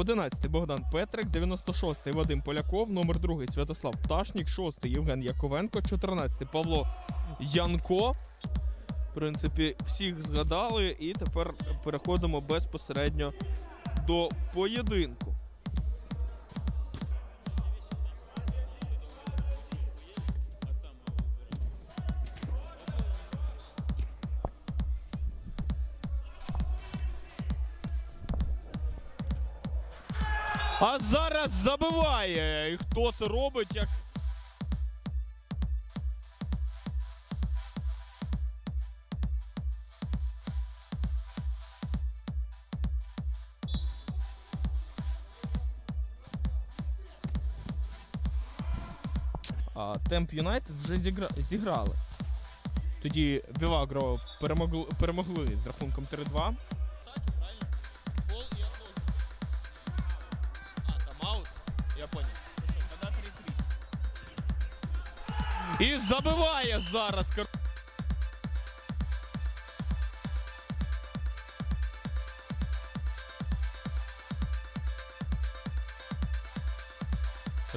Одинадцятий Богдан Петрик, 96-й Вадим Поляков, номер 2 Святослав Пташнік, 6-й Євген Яковенко, 14-й Павло Янко. В принципі, всіх згадали, і тепер переходимо безпосередньо до поєдинку. А зараз забиває. І хто це робить? Як а, Темп Юнайтед вже зігра... зіграли. Тоді Вівагро перемогли, перемогли з рахунком 3-2. Я понял. 3-3. І забиває зараз.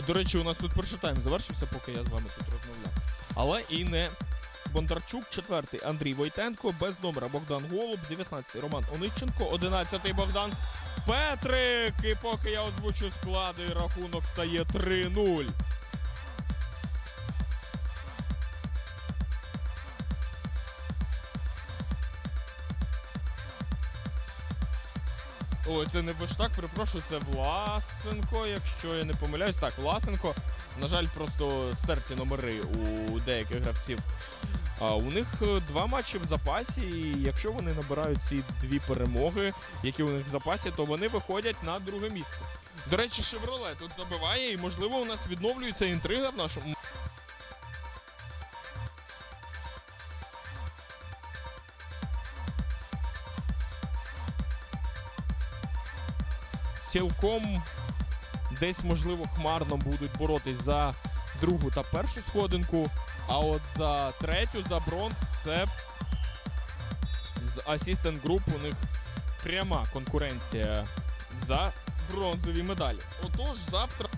До речі, у нас тут перший тайм завершився, поки я з вами тут розмовляв. Але і не Бондарчук, четвертий Андрій Войтенко, без номера Богдан Голуб, 19-й Роман Онищенко, 11-й Богдан Петрик. І поки я озвучу склади, рахунок стає 3-0. Ой, це не Бештак, перепрошую, це Власенко, якщо я не помиляюсь. Так, Власенко. На жаль, просто стерті номери у деяких гравців. А у них е, два матчі в запасі, і якщо вони набирають ці дві перемоги, які у них в запасі, то вони виходять на друге місце. До речі, Шевроле тут забиває, і можливо у нас відновлюється інтрига в нашому. Цілком десь, можливо, хмарно будуть боротись за другу та першу сходинку. А от за третю, за бронз, це з Assistant Group у них пряма конкуренція за бронзові медалі. Отож, завтра.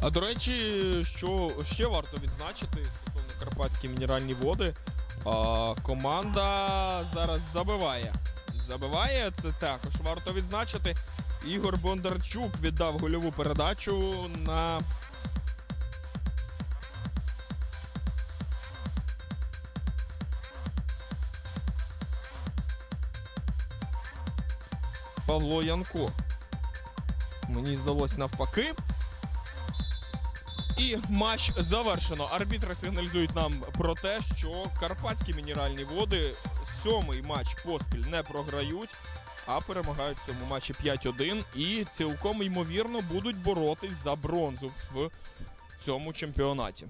А до речі, що ще варто відзначити стосовно Карпатські мінеральні води. А, команда зараз забиває. Забиває, це також варто відзначити. Ігор Бондарчук віддав гольову передачу на. Павло Янко. Мені здалось навпаки. І матч завершено. Арбітри сигналізують нам про те, що карпатські мінеральні води сьомий матч поспіль не програють, а перемагають в цьому матчі 5-1 і цілком ймовірно будуть боротись за бронзу в цьому чемпіонаті.